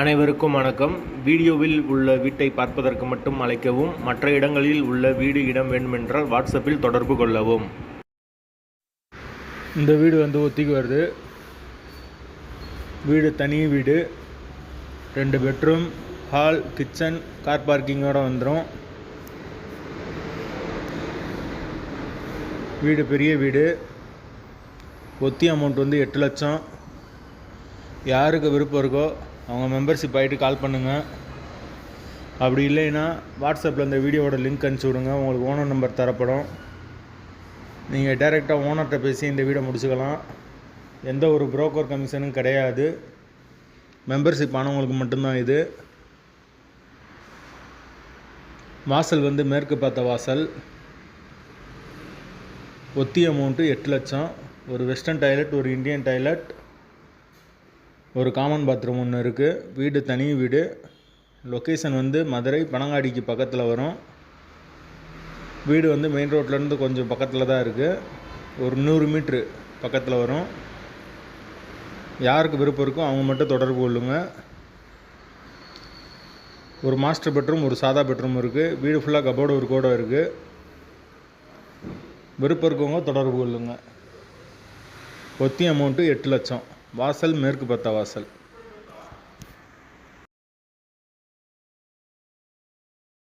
அனைவருக்கும் வணக்கம். வீடியோவில் உள்ள வீட்டை பார்ப்பதற்கு மட்டும் அழைக்கவும் மற்ற இடங்களில் உள்ள வீடு இடம் வேண்டுமென்றால் வாட்ஸ்அப்பில் தொடர்பு கொள்ளவும். இந்த வீடு வந்து ஒத்திக்கு வருது. வீடு தனி வீடு. ரெண்டு பெட்ரூம் ஹால் கிச்சன் கார் பார்க்கிங்கோடு வந்துடும் வீடு பெரிய வீடு. ஒத்தி அமௌண்ட் வந்து எட்டு லட்சம். யாருக்கு விருப்பம் இருக்கோ அவங்க மெம்பர்ஷிப் ஆகிட்டு கால் பண்ணுங்கள் அப்படி இல்லைன்னா வாட்ஸ்அப்பில் இந்த வீடியோவோட லிங்க் அனுப்பிச்சி விடுங்க. உங்களுக்கு ஓனர் நம்பர் தரப்படும். நீங்கள் டைரெக்டாக ஓனர்கிட்ட பேசி இந்த வீடை முடிச்சுக்கலாம். எந்த ஒரு புரோக்கர் கமிஷனும் கிடையாது. மெம்பர்ஷிப் ஆனவங்களுக்கு மட்டும்தான் இது. வாசல் வந்து மேற்கு பார்த்த வாசல். ஒத்தி அமௌண்ட்டு எட்டு லட்சம். ஒரு வெஸ்டர்ன் டாய்லெட் ஒரு இந்தியன் டாய்லெட் ஒரு காமன் பாத்ரூம் ஒன்று இருக்குது வீடு தனி வீடு. லொக்கேஷன் வந்து மதுரை பனங்காடிக்கு பக்கத்தில் வரும். வீடு வந்து மெயின் ரோட்லேருந்து கொஞ்சம் பக்கத்தில் தான் இருக்குது ஒரு நூறு மீட்ரு பக்கத்தில் வரும். யாருக்கு விருப்பம் இருக்கோ அவங்க மட்டும் தொடர்பு கொள்ளுங்கள் ஒரு மாஸ்டர் பெட்ரூம் ஒரு சாதா பெட்ரூம் இருக்குது வீடு ஃபுல்லாக கபோர்டு ஒரு கூட இருக்குது விருப்பம் இருக்கவங்க தொடர்பு கொள்ளுங்க. ஒத்தி அமௌண்ட்டு எட்டு லட்சம். வாசல் மேற்கு பத்த வாசல்